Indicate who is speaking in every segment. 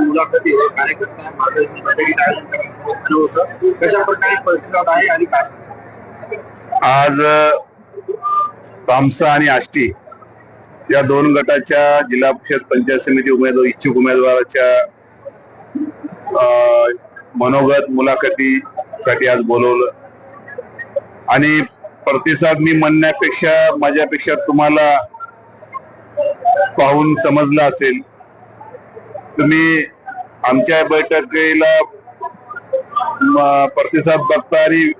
Speaker 1: मुलाखती कार्यकर्ता आयोजन होतं. कशा प्रकारे प्रतिसाद आहे आणि काय?
Speaker 2: आज तामसा आणि आष्टी या दोन गटाच्या जिल्हा परिषद पंचायत समिती उमेदवार इच्छुक उमेदवाराच्या मनोगत मुलाखतीसाठी आज बोलवलं. आणि प्रतिसाद मी म्हणण्यापेक्षा माझ्यापेक्षा तुम्हाला पाहून समजलं असेल. तुम्ही आमच्या बैठकीला प्रतिसाद बघता आणि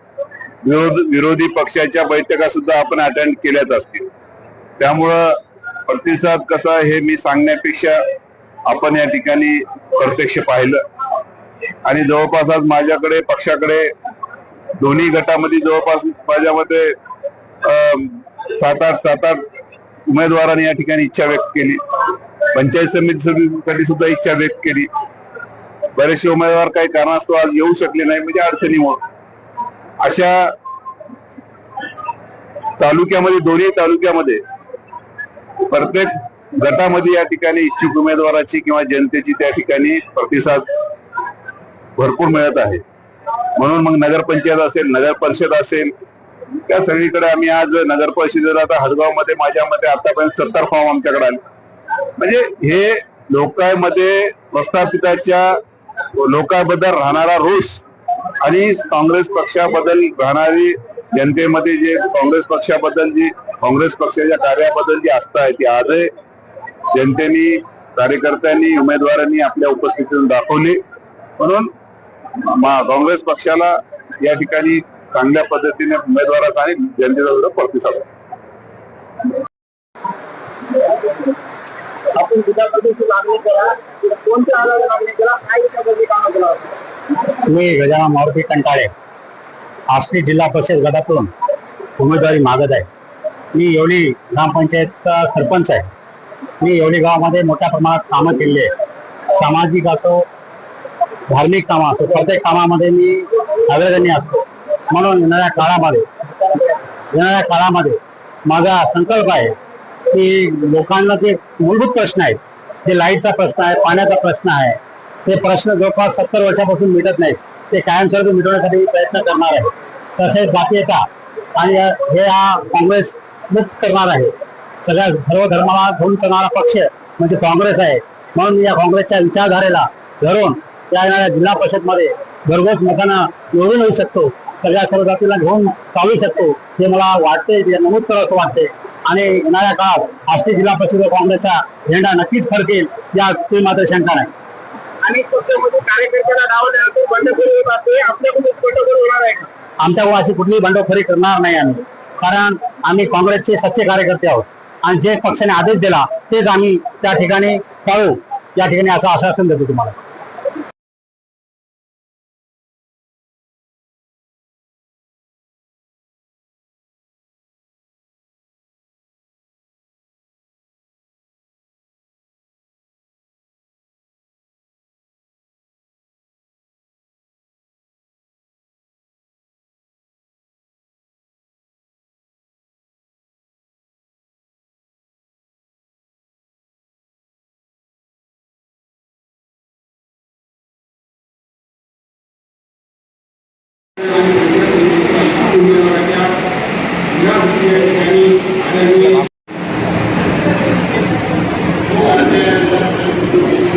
Speaker 2: विरोध विरोधी पक्षाच्या बैठका सुद्धा आपण अटेंड केल्याच असतील. त्यामुळं प्रतिसाद कसा हे मी सांगण्यापेक्षा आपण या ठिकाणी प्रत्यक्ष पाहिलं. आणि जवळपास आज माझ्याकडे पक्षाकडे दोन्ही गटामध्ये जवळपास माझ्यामध्ये अं, सात आठ सात आठ उमेदवाराने या ठिकाणी इच्छा व्यक्त केली. पंचायत समितीसाठी सुद्धा इच्छा व्यक्त केली. बरेचसे उमेदवार काही कारणास्तव आज येऊ शकले नाही म्हणजे अडचणीमुळे अशा तालुक्यामध्ये दोन्ही तालुक्यामध्ये प्रत्येक गटामध्ये या ठिकाणी इच्छुक उमेदवाराची किंवा जनतेची त्या ठिकाणी प्रतिसाद भरपूर मिळत आहे. म्हणून मग नगरपंचायत असेल नगर परिषद असेल त्या सगळीकडे आम्ही आज नगर परिषदेला आता हदगावमध्ये माझ्या मते आतापर्यंत सत्तर फॉर्म आमच्याकडे आले. म्हणजे हे लोकांमध्ये प्रस्थापिताच्या लोकांबद्दल राहणारा रोष आणि काँग्रेस पक्षाबद्दल राहणारी जनतेमध्ये जे काँग्रेस पक्षाबद्दल जी काँग्रेस पक्षाच्या कार्याबद्दल जी आस्था आहे ती आजही जनतेनी कार्यकर्त्यांनी उमेदवारांनी आपल्या उपस्थितीतून दाखवली. म्हणून काँग्रेस पक्षाला या ठिकाणी चांगल्या पद्धतीने उमेदवाराचा आणि जनतेचा सुद्धा प्रतिसाद. आहे.
Speaker 1: आपण विधानसभेची मागणी करा. कोणत्या आधारे मागणी करा? काय विचाराची कामं केला होता
Speaker 3: मी गजानन मारुती कंटाळे आष्टी जिल्हा परिषद गटातून उमेदवारी मागत आहे. मी येवली ग्रामपंचायतचा सरपंच आहे. मी येवली गावामध्ये मोठ्या प्रमाणात कामं केलेली आहे सामाजिक असो धार्मिक कामं असो प्रत्येक कामामध्ये मी अग्रगण्य असतो. म्हणून येणाऱ्या काळामध्ये येणाऱ्या काळामध्ये माझा संकल्प आहे की लोकांना जे मूलभूत प्रश्न आहेत जे लाईटचा प्रश्न आहे पाण्याचा प्रश्न आहे ते प्रश्न जवळपास सत्तर वर्षापासून मिटत नाहीत. ते कायमस्वरूपी मिटवण्यासाठी प्रयत्न करणार आहे. तसेच जातीयता आणि हे हा काँग्रेस मुक्त करणार आहे. सगळ्या सर्व धर्माला घेऊन चालणारा पक्ष म्हणजे काँग्रेस आहे. म्हणून या काँग्रेसच्या विचारधारेला धरून या येणाऱ्या जिल्हा परिषदमध्ये घरघोस मतांना निवडून येऊ शकतो. सगळ्या सर्व जातीला घेऊन चालू शकतो हे मला वाटते ते नमूद करावं असं वाटते आणि येणाऱ्या काळात आष्टी जिल्हा परिषद काँग्रेसचा झेंडा नक्कीच फडकेल यात ते मात्र शंका नाही.
Speaker 1: आणि पक्षामध्ये कार्यकर्त्याला नाव द्यायचं बंडखोरी होत असते आपल्याकडून बंडखोरी होणार आहे
Speaker 3: आमच्याकडून अशी कुठलीही बंडखोरी करणार नाही आम्ही. कारण आम्ही काँग्रेसचे सच्चे कार्यकर्ते आहोत. आणि जे पक्षाने आदेश दिला तेच आम्ही त्या ठिकाणी पाळू. या ठिकाणी असं आश्वासन देतो तुम्हाला.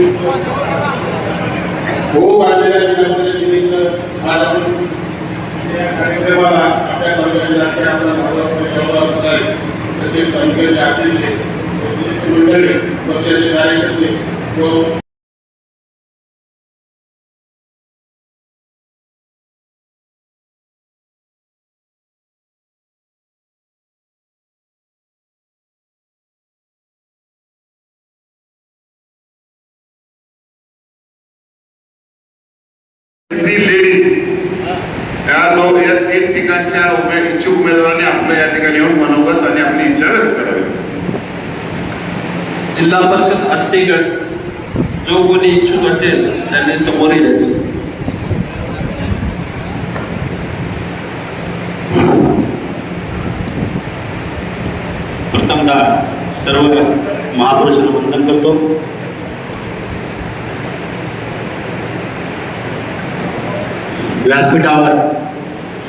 Speaker 4: हो, खूप आलेल्या निमित्त आज आपण या कार्यक्रमाला आपल्या सर्वांसाठी आपला महत्त्वाचा साहेब तसेच तालुक्याचे अध्यक्ष मंडळी पक्षाचे कार्यकर्ते व
Speaker 5: सी लेडीज या दो या तीन ठिकाणच्या उमे इच्छुक उमेदवारांनी आपलं या ठिकाणी येऊन मनोगत आणि आपली इच्छा व्यक्त करावी.
Speaker 6: जिल्हा परिषद आष्टी जो कोणी इच्छुक असेल त्यांनी समोर यायचं प्रथमतः सर्व महापुरुषांना वंदन करतो.
Speaker 7: व्यासपीठावर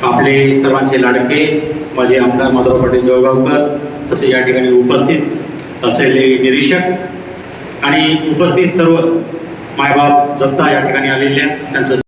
Speaker 7: आपले सर्वांचे लाडके माझे आमदार माधव पाटील जळगावकर तसे या ठिकाणी उपस्थित असलेले निरीक्षक आणि उपस्थित सर्व मायबाप जनता या ठिकाणी आलेल्या त्यांचं